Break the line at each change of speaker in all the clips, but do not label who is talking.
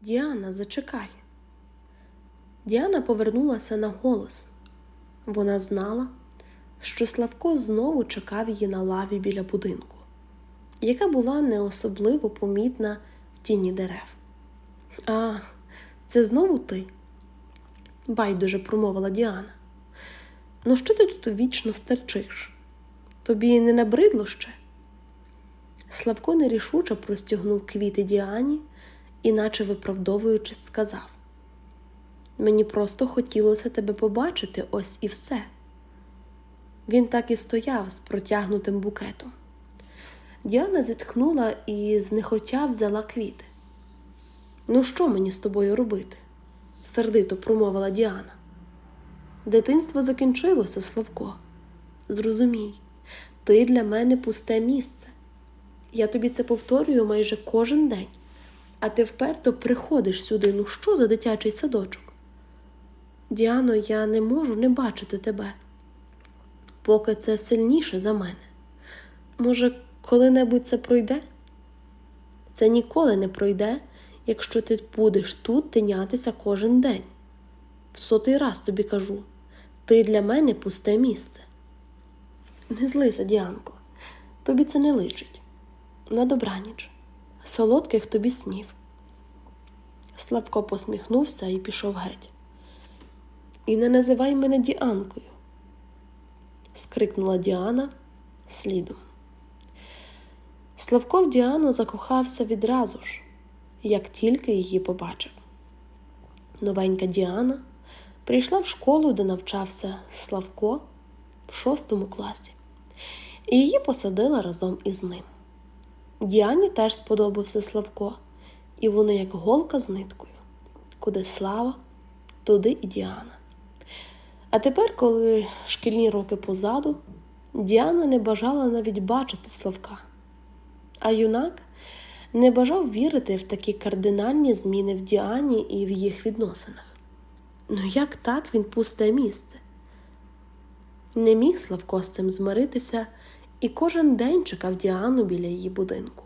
Діана, зачекай. Діана повернулася на голос. Вона знала, що Славко знову чекав її на лаві біля будинку, яка була не особливо помітна в тіні дерев. А, це знову ти? байдуже промовила Діана. Ну що ти тут вічно стерчиш? Тобі не набридло ще? Славко нерішуче простягнув квіти Діані і, наче виправдовуючись, сказав: Мені просто хотілося тебе побачити, ось і все. Він так і стояв з протягнутим букетом. Діана зітхнула і знехотя взяла квіти. Ну, що мені з тобою робити? сердито промовила Діана. Дитинство закінчилося, Славко. Зрозумій, ти для мене пусте місце. Я тобі це повторюю майже кожен день, а ти вперто приходиш сюди. Ну що за дитячий садочок? Діано, я не можу не бачити тебе, поки це сильніше за мене. Може, коли-небудь це пройде? Це ніколи не пройде, якщо ти будеш тут тинятися кожен день. В сотий раз тобі кажу, ти для мене пусте місце. Не злися, Діанко, тобі це не личить. На добраніч, солодких тобі снів. Славко посміхнувся і пішов геть. І не називай мене Діанкою, скрикнула Діана слідом. Славко в Діану закохався відразу ж, як тільки її побачив. Новенька Діана прийшла в школу, де навчався Славко в шостому класі, і її посадила разом із ним. Діані теж сподобався Славко, і вони як голка з ниткою, куди слава, туди і Діана. А тепер, коли шкільні роки позаду, Діана не бажала навіть бачити Славка, а юнак не бажав вірити в такі кардинальні зміни в Діані і в їх відносинах. Ну як так він пусте місце? Не міг Славко з цим змиритися і кожен день чекав Діану біля її будинку.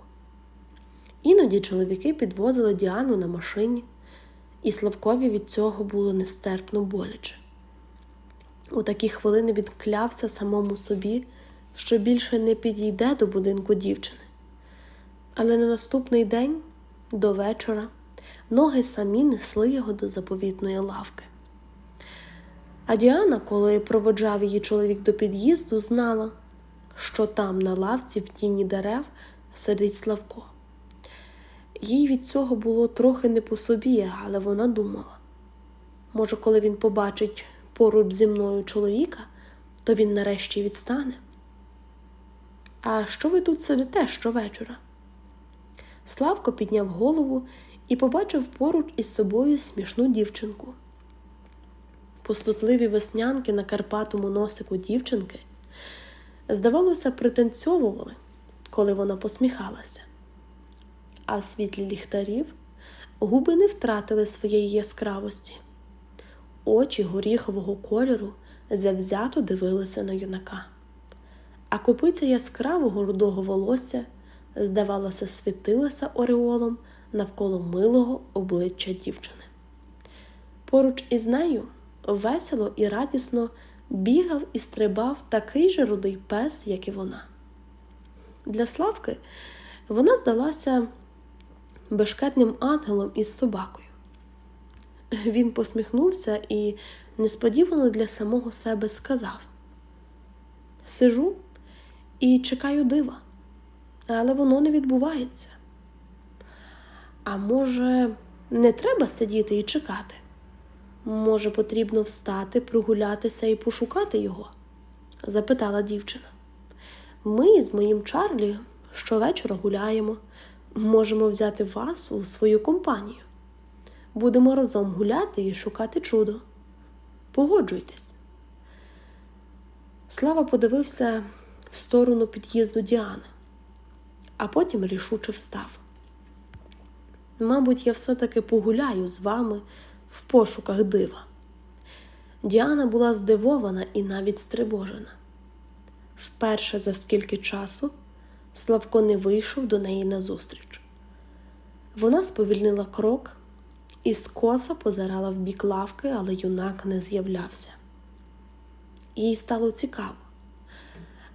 Іноді чоловіки підвозили Діану на машині, і Славкові від цього було нестерпно боляче. У такі хвилини він клявся самому собі, що більше не підійде до будинку дівчини. Але на наступний день, до вечора, ноги самі несли його до заповітної лавки. А Діана, коли проводжав її чоловік до під'їзду, знала, що там на лавці в тіні дерев сидить Славко. Їй від цього було трохи не по собі, але вона думала може, коли він побачить поруч зі мною чоловіка, то він нарешті відстане. А що ви тут сидите щовечора? Славко підняв голову і побачив поруч із собою смішну дівчинку. Пустотливі веснянки на карпатому носику дівчинки, здавалося, пританцьовували, коли вона посміхалася. А в світлі ліхтарів губи не втратили своєї яскравості. Очі горіхового кольору завзято дивилися на юнака, а копиця яскравого рудого волосся, здавалося, світилася ореолом навколо милого обличчя дівчини. Поруч із нею весело і радісно бігав і стрибав такий же рудий пес, як і вона. Для Славки вона здалася бешкетним ангелом із собакою. Він посміхнувся і несподівано для самого себе сказав: Сижу і чекаю дива, але воно не відбувається. А може, не треба сидіти і чекати? Може, потрібно встати, прогулятися і пошукати його? запитала дівчина. Ми з моїм Чарлі щовечора гуляємо, можемо взяти вас у свою компанію. Будемо разом гуляти і шукати чудо. Погоджуйтесь. Слава подивився в сторону під'їзду Діани, а потім рішуче встав. Мабуть, я все-таки погуляю з вами в пошуках дива. Діана була здивована і навіть стривожена. Вперше за скільки часу Славко не вийшов до неї назустріч. Вона сповільнила крок і скоса позирала в бік лавки, але юнак не з'являвся. Їй стало цікаво.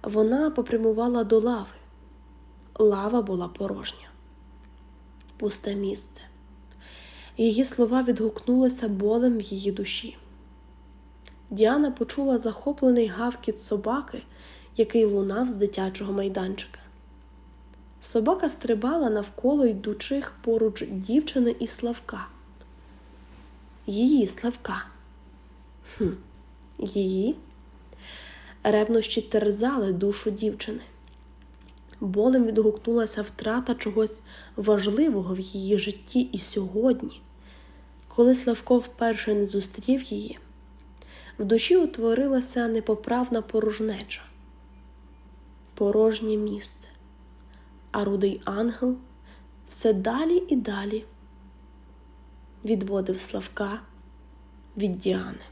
Вона попрямувала до лави. Лава була порожня, пусте місце. Її слова відгукнулися болем в її душі. Діана почула захоплений гавкіт собаки, який лунав з дитячого майданчика. Собака стрибала навколо йдучих поруч дівчини і Славка. Її Славка. Хм, Її ревнощі терзали душу дівчини. Болем відгукнулася втрата чогось важливого в її житті і сьогодні, коли Славко вперше не зустрів її, в душі утворилася непоправна порожнеча, порожнє місце, а рудий ангел все далі і далі відводив Славка від Діани.